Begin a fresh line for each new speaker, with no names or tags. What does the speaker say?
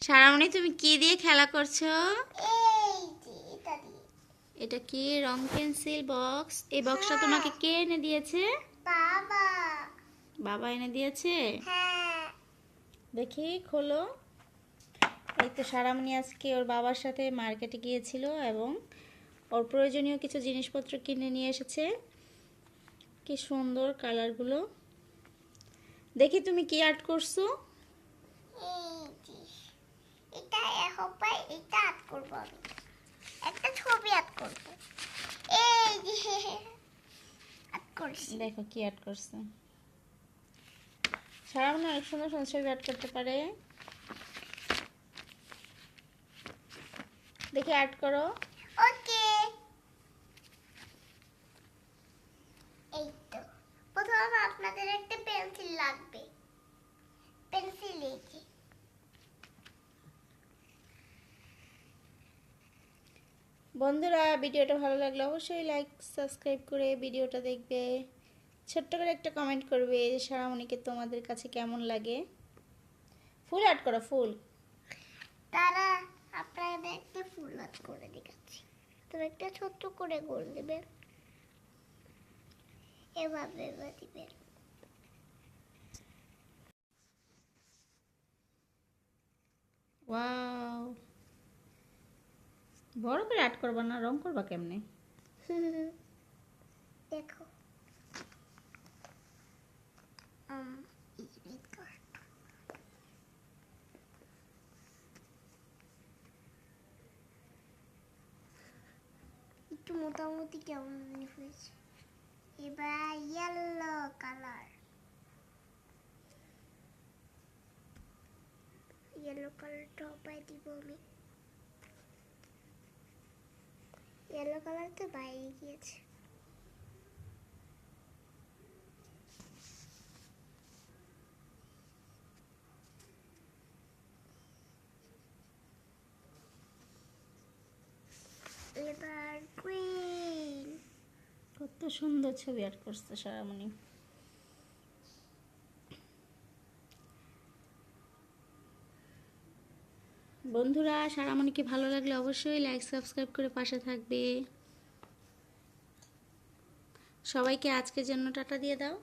সারামণি তুমি কি দিয়ে খেলা করছ?
এটা
কি? রং পেন্সিল বক্স। এই বক্সটা তোমাকে কে এনে দিয়েছে?
বাবা।
বাবা এনে দিয়েছে?
হ্যাঁ।
দেখি খোলো। এই তো সারামণি আজকে ওর বাবার সাথে মার্কেটে গিয়েছিল এবং ওর প্রয়োজনীয় কিছু জিনিসপত্র কিনে নিয়ে এসেছে। কি সুন্দর কালারগুলো। দেখি তুমি কি আর্ট করছ
এই যে এটা হবে এটা আর্ট করব আমি। একটা ছবি আর্ট করব। এই করছি।
দেখো কি আর্ট করছে। সারামণি অনেক সুন্দর সুন্দর ছবি আর্ট করতে পারে। দেখি আর্ট করো।
ওকে। এই তো। প্রথমে আপনাদের একটা পেন্সিল লাগবে পেন্সিল এই যে
বন্ধুরা, ভিডিওটা ভালো লাগলে অবশ্যই লাইক সাবস্ক্রাইব করে ভিডিওটা দেখবে। ছোট্ট করে একটা কমেন্ট করবে যে, সারামণিকে তোমাদের কাছে কেমন লাগে? ফুল আর্ট করো, ফুল।
তারা আপনাদের একটা ফুল আর্ট করে দেখাচ্ছি তবে একটা ছোট্ট করে গোল দেবেন এভাবে এবার দিবেন
বড় করে আর্ট করবা না, রং করবা কেমনে?
দেখো। একটু মোটামুটি কেমন হয়েছে? এবার ইয়েলো কালার ইয়েলো কালারটা উপায় দিব আমি। ইয়েলো কালার তো বাইরে গিয়েছে। এবার গ্রিন
কত সুন্দর ছবি আর্ট করছে সারামণি। বন্ধুরা, সারামণিকে ভালো লাগলে অবশ্যই লাইক সাবস্ক্রাইব করে পাশে থাকবে। সবাইকে আজকের জন্য টাটা দিয়ে দাও।